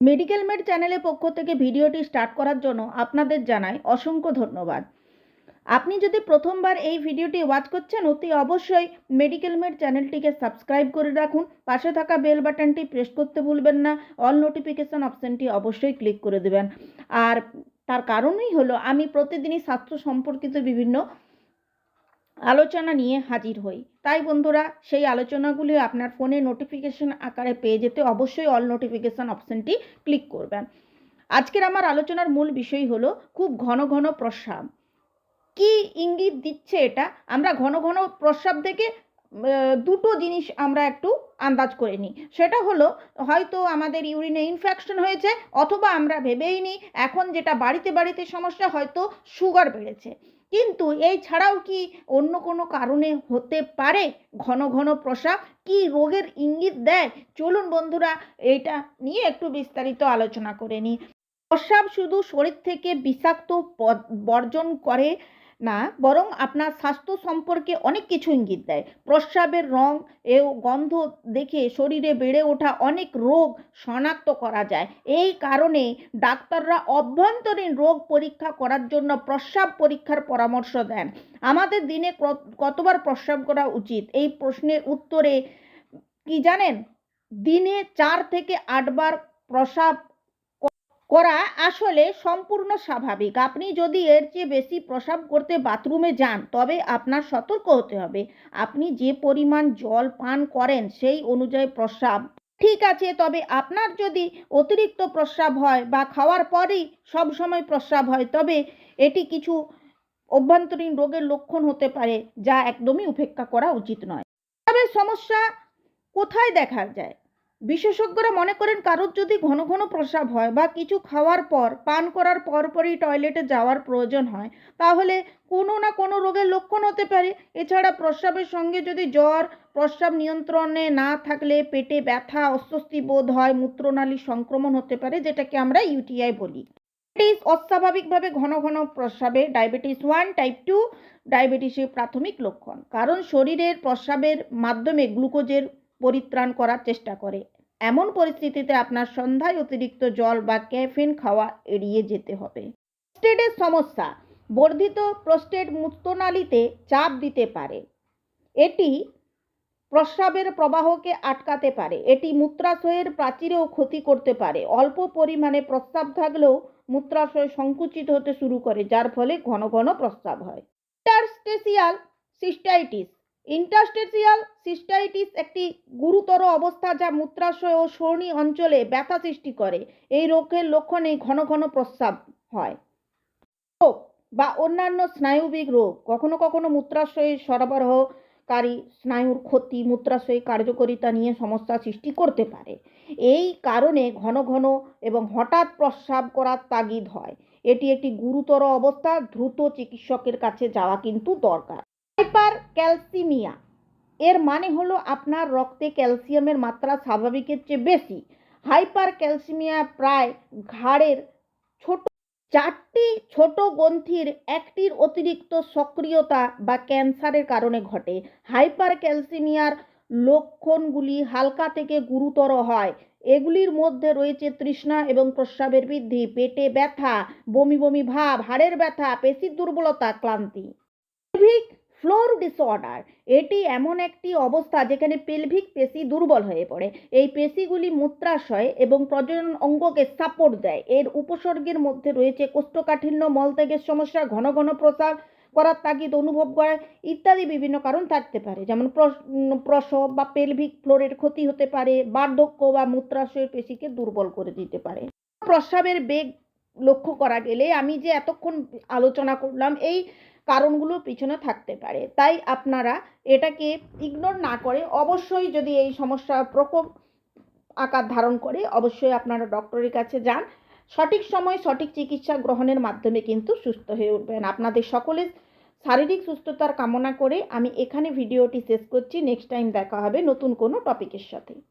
Medical made চ্যানেলের পক্ষ থেকে ভিডিওটি স্টার্ট করার জন্য আপনাদের জানাই অসংখ্য ধন্যবাদ। আপনি যদি প্রথমবার এই ভিডিওটি ওয়াচ করছেন, অতি অবশ্যই মেডিকেল মেড চ্যানেলটিকে সাবস্ক্রাইব করে রাখুন। পাশে থাকা বেল বাটনটি প্রেস করতে ভুলবেন না। অল নোটিফিকেশন অপশানটি অবশ্যই ক্লিক করে দেবেন। আর তার কারণই হলো, আমি প্রতিদিনই স্বাস্থ্য সম্পর্কিত বিভিন্ন আলোচনা নিয়ে হাজির হই। তাই বন্ধুরা, সেই আলোচনাগুলি আপনার ফোনে নোটিফিকেশন আকারে পেয়ে যেতে অবশ্যই অল নোটিফিকেশন অপশানটি ক্লিক করবেন। আজকের আমার আলোচনার মূল বিষয় হলো খুব ঘন ঘন প্রস্রাব। কি ইঙ্গিত দিচ্ছে এটা? আমরা ঘন ঘন প্রস্রাব থেকে দুটো জিনিস আমরা একটু আন্দাজ করে নিই। সেটা হলো, হয়তো আমাদের ইউরিনে ইনফেকশন হয়েছে, অথবা আমরা ভেবেই নিই এখন যেটা বাড়িতে বাড়িতে সমস্যা, হয়তো সুগার বেড়েছে। কিন্তু এই ছাড়াও কি অন্য কোনো কারণে হতে পারে? ঘন ঘন প্রসাব কি রোগের ইঙ্গিত দেয়? চলুন বন্ধুরা, এইটা নিয়ে একটু বিস্তারিত আলোচনা করে নিই। প্রসাব শুধু শরীর থেকে বিষাক্ত বর্জন করে না, বরং আপনার স্বাস্থ্য সম্পর্কে অনেক কিছু ইঙ্গিত দেয়। প্রস্রাবের রং ও গন্ধ দেখে শরীরে বেড়ে ওঠা অনেক রোগ শনাক্ত করা যায়। এই কারণে ডাক্তাররা অভ্যন্তরীণ রোগ পরীক্ষা করার জন্য প্রস্রাব পরীক্ষার পরামর্শ দেন। আমাদের দিনে কত- কতবার প্রস্রাব করা উচিত? এই প্রশ্নের উত্তরে কি জানেন? দিনে চার থেকে আটবার প্রস্রাব করা আসলে সম্পূর্ণ স্বাভাবিক। আপনি যদি এর চেয়ে বেশি প্রস্রাব করতে বাথরুমে যান, তবে আপনার সতর্ক হতে হবে। আপনি যে পরিমাণ জল পান করেন, সেই অনুযায়ী প্রস্রাব ঠিক আছে, তবে আপনার যদি অতিরিক্ত প্রস্রাব হয় বা খাওয়ার পরেই সবসময় প্রস্রাব হয়, তবে এটি কিছু অভ্যন্তরীণ রোগের লক্ষণ হতে পারে, যা একদমই উপেক্ষা করা উচিত নয়। তবে সমস্যা কোথায় দেখা যায়? বিশেষজ্ঞরা মনে করেন কারোর যদি ঘন ঘন প্রস্রাব হয় বা কিছু খাওয়ার পর, পান করার পরপরই টয়লেটে যাওয়ার প্রয়োজন হয়, তাহলে কোনো না কোনো রোগের লক্ষণ হতে পারে। এছাড়া প্রস্রাবের সঙ্গে যদি জ্বর, প্রস্রাব নিয়ন্ত্রণে না থাকলে পেটে ব্যথা, অস্বস্তি বোধ হয়, মূত্রনালী সংক্রমণ হতে পারে, যেটাকে আমরা ইউটিআই বলি। ডায়াবেটিস অস্বাভাবিকভাবে ঘন ঘন প্রস্রাবে, ডায়াবেটিস ওয়ান, টাইপ টু ডায়াবেটিসের প্রাথমিক লক্ষণ। কারণ শরীরের প্রস্রাবের মাধ্যমে গ্লুকোজের পরিত্রাণ করার চেষ্টা করে। এমন পরিস্থিতিতে আপনার সন্ধ্যায় অতিরিক্ত জল বা ক্যাফিন খাওয়া এড়িয়ে যেতে হবে। প্রোস্টেটের সমস্যা, বর্ধিত প্রোস্টেট মূত্রনালীতে চাপ দিতে পারে। এটি প্রস্রাবের প্রবাহকে আটকাতে পারে। এটি মূত্রাশয়ের প্রাচীরেও ক্ষতি করতে পারে। অল্প পরিমাণে প্রস্রাব থাকলেও মূত্রাশয় সংকুচিত হতে শুরু করে, যার ফলে ঘন ঘন প্রস্রাব হয়। ইন্টারস্টেসিয়াল সিস্টাইটিস ইন্টারস্টেসিয়াল সিস্টাইটিস একটি গুরুতর অবস্থা যা মূত্রাশয় ও সরণি অঞ্চলে ব্যথা সৃষ্টি করে। এই রোগের লক্ষণে ঘন ঘন প্রস্রাব হয়। রোগ বা অন্যান্য স্নায়ুবিক রোগ, কখনো কখনো মূত্রাশয়ের সরবরাহকারী স্নায়ুর ক্ষতি, মূত্রাশয় কার্যকারিতা নিয়ে সমস্যা সৃষ্টি করতে পারে। এই কারণে ঘন ঘন এবং হঠাৎ প্রস্রাব করার তাগিদ হয়। এটি একটি গুরুতর অবস্থা, দ্রুত চিকিৎসকের কাছে যাওয়া কিন্তু দরকার। হাইপার ক্যালসিমিয়া এর মানে হলো আপনার রক্তে ক্যালসিয়ামের মাত্রা স্বাভাবিকের চেয়ে বেশি। হাইপার ক্যালসিমিয়া প্রায় ঘাড়ের ছোট চারটি ছোট গ্রন্থির একটির অতিরিক্ত সক্রিয়তা বা ক্যান্সারের কারণে ঘটে। হাইপার ক্যালসিমিয়ার লক্ষণগুলি হালকা থেকে গুরুতর হয়। এগুলির মধ্যে রয়েছে তৃষ্ণা এবং প্রস্রাবের বৃদ্ধি, পেটে ব্যথা, বমি বমি ভাব, হাড়ের ব্যথা, পেশির দুর্বলতা, ক্লান্তি। ফ্লোর ডিসঅর্ডার এটি এমন একটি অবস্থা যেখানে পেলভিক পেশি দুর্বল হয়ে পড়ে। এই পেশিগুলি মূত্রাশয় এবং প্রজনন অঙ্গকে সাপোর্ট দেয়। এর উপসর্গের মধ্যে রয়েছে কোষ্ঠকাঠিন্য মলত্যাগের সমস্যা, ঘন ঘন প্রসাব করার তাগিদ অনুভব করা ইত্যাদি বিভিন্ন কারণ থাকতে পারে। যেমন প্রস- প্রসব বা পেলভিক ফ্লোরের ক্ষতি হতে পারে, বার্ধক্য বা মূত্রাশয়ের পেশিকে দুর্বল করে দিতে পারে। প্রস্রাবের বেগ লক্ষ্য করা গেলে আমি যে এতক্ষণ আলোচনা করলাম, এই কারণগুলো পিছনে থাকতে পারে। তাই আপনারা এটাকে ইগনোর না করে অবশ্যই যদি এই সমস্যা প্রকোপ আকার ধারণ করে, অবশ্যই আপনারা ডক্টরের কাছে যান। সঠিক সময় সঠিক চিকিৎসা গ্রহণের মাধ্যমে কিন্তু সুস্থ হয়ে উঠবেন। আপনাদের সকলের শারীরিক সুস্থতার কামনা করে আমি এখানে ভিডিওটি শেষ করছি। নেক্সট টাইম দেখা হবে নতুন কোনো টপিকের সাথে।